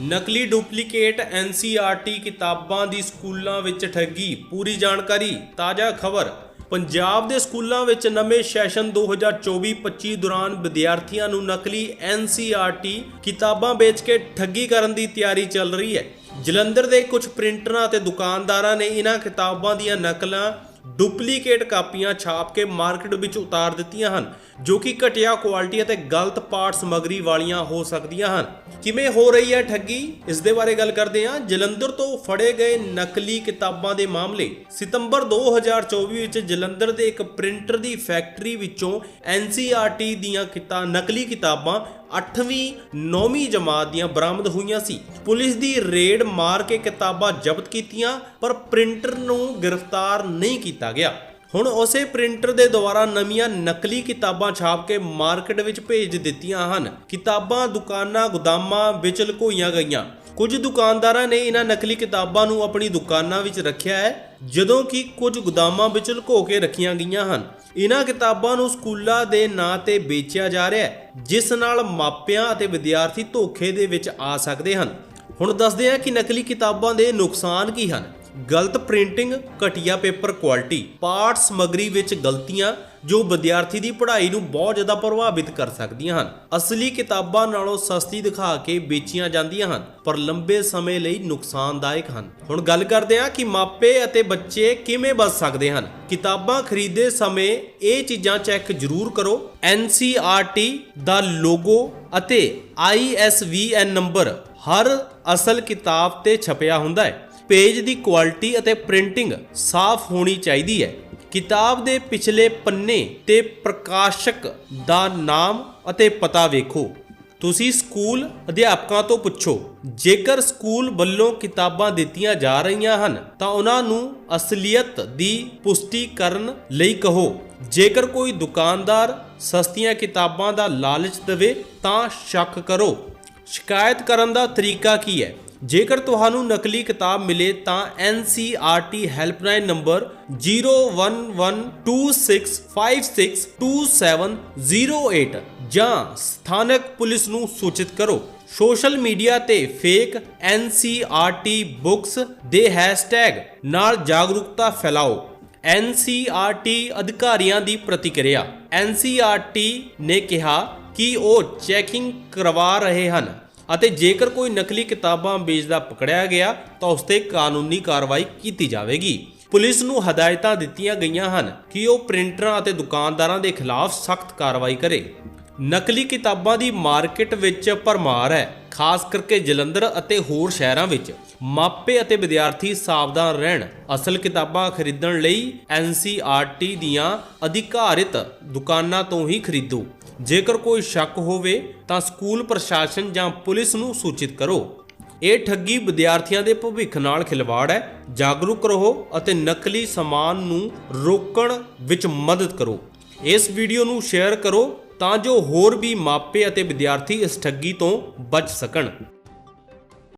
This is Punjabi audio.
ਨਕਲੀ ਡੁਪਲੀਕੇਟ NCRT ਕਿਤਾਬਾਂ ਦੀ ਸਕੂਲਾਂ ਵਿੱਚ ਠੱਗੀ। ਪੂਰੀ ਜਾਣਕਾਰੀ, ਤਾਜ਼ਾ ਖਬਰ। ਪੰਜਾਬ ਦੇ ਸਕੂਲਾਂ ਵਿੱਚ ਨਵੇਂ ਸੈਸ਼ਨ 2024-25 ਦੌਰਾਨ ਵਿਦਿਆਰਥੀਆਂ ਨੂੰ ਨਕਲੀ NCRT ਕਿਤਾਬਾਂ ਵੇਚ ਕੇ ਠੱਗੀ ਕਰਨ ਦੀ ਤਿਆਰੀ ਚੱਲ ਰਹੀ ਹੈ। ਜਲੰਧਰ ਦੇ ਕੁਝ ਪ੍ਰਿੰਟਰਾਂ ਅਤੇ ਦੁਕਾਨਦਾਰਾਂ ਨੇ ਇਹਨਾਂ ਕਿਤਾਬਾਂ ਦੀਆਂ ਨਕਲਾਂ ਡੁਪਲੀਕੇਟ ਕਾਪੀਆਂ ਛਾਪ ਕੇ ਮਾਰਕੀਟ ਵਿੱਚ ਉਤਾਰ ਦਿੱਤੀਆਂ ਹਨ, ਜੋ ਕਿ ਘਟੀਆ ਕੁਆਲਿਟੀ ਅਤੇ ਗਲਤ ਪਾਰਟ ਸਮੱਗਰੀ ਵਾਲੀਆਂ ਹੋ ਸਕਦੀਆਂ ਹਨ। ਕਿਵੇਂ ਹੋ ਰਹੀ ਹੈ ਠੱਗੀ? ਇਸ ਦੇ ਬਾਰੇ ਗੱਲ ਕਰਦੇ ਹਾਂ। ਜਲੰਧਰ ਤੋਂ ਫੜੇ ਗਏ ਨਕਲੀ ਕਿਤਾਬਾਂ ਦੇ ਮਾਮਲੇ। ਸਤੰਬਰ 2024 ਵਿੱਚ ਜਲੰਧਰ ਦੇ ਇੱਕ ਪ੍ਰਿੰਟਰ ਦੀ ਫੈਕਟਰੀ ਵਿੱਚੋਂ NCRT ਦੀਆਂ ਕਿਤਾ, ਨਕਲੀ ਕਿਤਾਬਾਂ 8ਵੀਂ 9ਵੀਂ ਜਮਾਤ ਦੀਆਂ ਬਰਾਮਦ ਹੋਈਆਂ ਸੀ। ਪੁਲਿਸ ਦੀ ਰੇਡ ਮਾਰ ਕੇ ਕਿਤਾਬਾਂ ਜ਼ਬਤ ਕੀਤੀਆਂ, ਪਰ ਪ੍ਰਿੰਟਰ ਨੂੰ ਗ੍ਰਿਫਤਾਰ ਨਹੀਂ ਕੀਤਾ ਗਿਆ। ਹੁਣ ਉਸੇ ਪ੍ਰਿੰਟਰ ਦੇ ਦੁਆਰਾ ਨਵੀਆਂ ਨਕਲੀ ਕਿਤਾਬਾਂ ਛਾਪ ਕੇ ਮਾਰਕੀਟ ਵਿੱਚ ਭੇਜ ਦਿੱਤੀਆਂ ਹਨ। ਕਿਤਾਬਾਂ, ਦੁਕਾਨਾਂ, ਗੋਦਾਮਾਂ ਵਿੱਚ ਲੁਕੋਈਆਂ ਗਈਆਂ। ਕੁਝ ਦੁਕਾਨਦਾਰਾਂ ਨੇ ਇਹਨਾਂ ਨਕਲੀ ਕਿਤਾਬਾਂ ਨੂੰ ਆਪਣੀ ਦੁਕਾਨਾਂ ਵਿੱਚ ਰੱਖਿਆ ਹੈ, ਜਦੋਂ ਕਿ ਕੁਝ ਗੋਦਾਮਾਂ ਵਿੱਚ ਲੁਕੋ ਕੇ ਰੱਖੀਆਂ ਗਈਆਂ ਹਨ। ਇਹਨਾਂ ਕਿਤਾਬਾਂ ਨੂੰ ਸਕੂਲਾਂ ਦੇ ਨਾਂ ਤੇ ਵੇਚਿਆ ਜਾ ਰਿਹਾ ਹੈ, ਜਿਸ ਨਾਲ ਮਾਪਿਆਂ ਅਤੇ ਵਿਦਿਆਰਥੀ ਧੋਖੇ ਦੇ ਵਿੱਚ ਆ ਸਕਦੇ ਹਨ। ਹੁਣ ਦੱਸਦੇ ਹਾਂ ਕਿ ਨਕਲੀ ਕਿਤਾਬਾਂ ਦੇ ਨੁਕਸਾਨ ਕੀ ਹਨ। ਗਲਤ ਪ੍ਰਿੰਟਿੰਗ, ਘਟੀਆ ਪੇਪਰ ਕੁਆਲਿਟੀ, ਪਾਠ ਸਮੱਗਰੀ ਵਿੱਚ ਗਲਤੀਆਂ ਜੋ ਵਿਦਿਆਰਥੀ ਦੀ ਪੜ੍ਹਾਈ ਨੂੰ ਬਹੁਤ ਜ਼ਿਆਦਾ ਪ੍ਰਭਾਵਿਤ ਕਰ ਸਕਦੀਆਂ ਹਨ। ਅਸਲੀ ਕਿਤਾਬਾਂ ਨਾਲੋਂ ਸਸਤੀ ਦਿਖਾ ਕੇ ਵੇਚੀਆਂ ਜਾਂਦੀਆਂ ਹਨ, ਪਰ ਲੰਬੇ ਸਮੇਂ ਲਈ ਨੁਕਸਾਨਦਾਇਕ ਹਨ। ਹੁਣ ਗੱਲ ਕਰਦੇ ਹਾਂ ਕਿ ਮਾਪੇ ਅਤੇ ਬੱਚੇ ਕਿਵੇਂ ਬਚ ਸਕਦੇ ਹਨ। ਕਿਤਾਬਾਂ ਖਰੀਦੇ ਸਮੇਂ ਇਹ ਚੀਜ਼ਾਂ ਚੈੱਕ ਜ਼ਰੂਰ ਕਰੋ। NCRT ਦਾ ਲੋਗੋ ਅਤੇ ISBN ਨੰਬਰ ਹਰ ਅਸਲ ਕਿਤਾਬ ਤੇ ਛਪਿਆ ਹੁੰਦਾ ਹੈ। ਪੇਜ ਦੀ ਕੁਆਲਿਟੀ ਅਤੇ ਪ੍ਰਿੰਟਿੰਗ ਸਾਫ਼ ਹੋਣੀ ਚਾਹੀਦੀ ਹੈ। ਕਿਤਾਬ ਦੇ ਪਿਛਲੇ ਪੰਨੇ ਤੇ ਪ੍ਰਕਾਸ਼ਕ ਦਾ ਨਾਮ ਅਤੇ ਪਤਾ ਵੇਖੋ। ਤੁਸੀਂ ਸਕੂਲ ਅਧਿਆਪਕਾਂ ਤੋਂ ਪੁੱਛੋ, ਜੇਕਰ ਸਕੂਲ ਵੱਲੋਂ ਕਿਤਾਬਾਂ ਦਿੱਤੀਆਂ ਜਾ ਰਹੀਆਂ ਹਨ, ਤਾਂ ਉਹਨਾਂ ਨੂੰ ਅਸਲੀਅਤ ਦੀ ਪੁਸ਼ਟੀ ਕਰਨ ਲਈ ਕਹੋ। ਜੇਕਰ ਕੋਈ ਦੁਕਾਨਦਾਰ ਸਸਤੀਆਂ ਕਿਤਾਬਾਂ ਦਾ ਲਾਲਚ ਦੇਵੇ, ਤਾਂ ਸ਼ੱਕ ਕਰੋ। ਸ਼ਿਕਾਇਤ ਕਰਨ ਦਾ ਤਰੀਕਾ ਕੀ ਹੈ? ਜੇਕਰ ਤੁਹਾਨੂੰ ਨਕਲੀ ਕਿਤਾਬ ਮਿਲੇ ਤਾਂ NCRT ਹੈਲਪਲਾਈਨ ਨੰਬਰ 0112662708 ਜਾਂ ਸਥਾਨਕ ਪੁਲਿਸ ਨੂੰ ਸੂਚਿਤ ਕਰੋ। ਸੋਸ਼ਲ ਮੀਡੀਆ ਤੇ ਫੇਕ NCRT ਬੁੱਕਸ ਦੇ ਹੈਸ਼ਟੈਗ ਨਾਲ ਜਾਗਰੂਕਤਾ ਫੈਲਾਓ। NCRT ਅਧਿਕਾਰੀਆਂ ਦੀ ਪ੍ਰਤੀਕਿਰਿਆ। NCRT ਨੇ ਕਿਹਾ ਕਿ ਉਹ ਚੈਕਿੰਗ ਕਰਵਾ ਰਹੇ ਹਨ ਅਤੇ ਜੇਕਰ ਕੋਈ ਨਕਲੀ ਕਿਤਾਬਾਂ ਵੇਚਦਾ ਪਕੜਿਆ ਗਿਆ ਤਾਂ ਉਸ ਤੇ ਕਾਨੂੰਨੀ ਕਾਰਵਾਈ ਕੀਤੀ ਜਾਵੇਗੀ। ਪੁਲਿਸ ਨੂੰ ਹਦਾਇਤਾਂ ਦਿੱਤੀਆਂ ਗਈਆਂ ਹਨ ਕਿ ਉਹ ਪ੍ਰਿੰਟਰਾਂ ਅਤੇ ਦੁਕਾਨਦਾਰਾਂ ਦੇ ਖਿਲਾਫ ਸਖਤ ਕਾਰਵਾਈ ਕਰੇ। ਨਕਲੀ ਕਿਤਾਬਾਂ ਦੀ ਮਾਰਕੀਟ ਵਿੱਚ ਭਰਮਾਰ ਹੈ। ਖਾਸ ਕਰਕੇ ਜਲੰਧਰ ਅਤੇ ਹੋਰ ਸ਼ਹਿਰਾਂ ਵਿੱਚ ਮਾਪੇ ਅਤੇ ਵਿਦਿਆਰਥੀ ਸਾਵਧਾਨ ਰਹਿਣ, ਅਸਲ ਕਿਤਾਬਾਂ ਖਰੀਦਣ ਲਈ NCRT ਦੀਆਂ ਅਧਿਕਾਰਿਤ ਦੁਕਾਨਾਂ ਤੋਂ ਹੀ ਖਰੀਦੋ। ਜੇਕਰ ਕੋਈ ਸ਼ੱਕ ਹੋਵੇ ਤਾਂ ਸਕੂਲ ਪ੍ਰਸ਼ਾਸਨ ਜਾਂ ਪੁਲਿਸ ਨੂੰ ਸੂਚਿਤ ਕਰੋ। ਇਹ ਠੱਗੀ ਵਿਦਿਆਰਥੀਆਂ ਦੇ ਭਵਿੱਖ ਨਾਲ ਖਿਲਵਾੜ ਹੈ। ਜਾਗਰੂਕ ਰਹੋ ਅਤੇ ਨਕਲੀ ਸਮਾਨ ਨੂੰ ਰੋਕਣ ਵਿੱਚ ਮਦਦ ਕਰੋ। ਇਸ ਵੀਡੀਓ ਨੂੰ ਸ਼ੇਅਰ ਕਰੋ ਤਾਂ ਜੋ ਹੋਰ ਵੀ ਮਾਪੇ ਅਤੇ ਵਿਦਿਆਰਥੀ ਇਸ ਠੱਗੀ ਤੋਂ ਬਚ ਸਕਣ।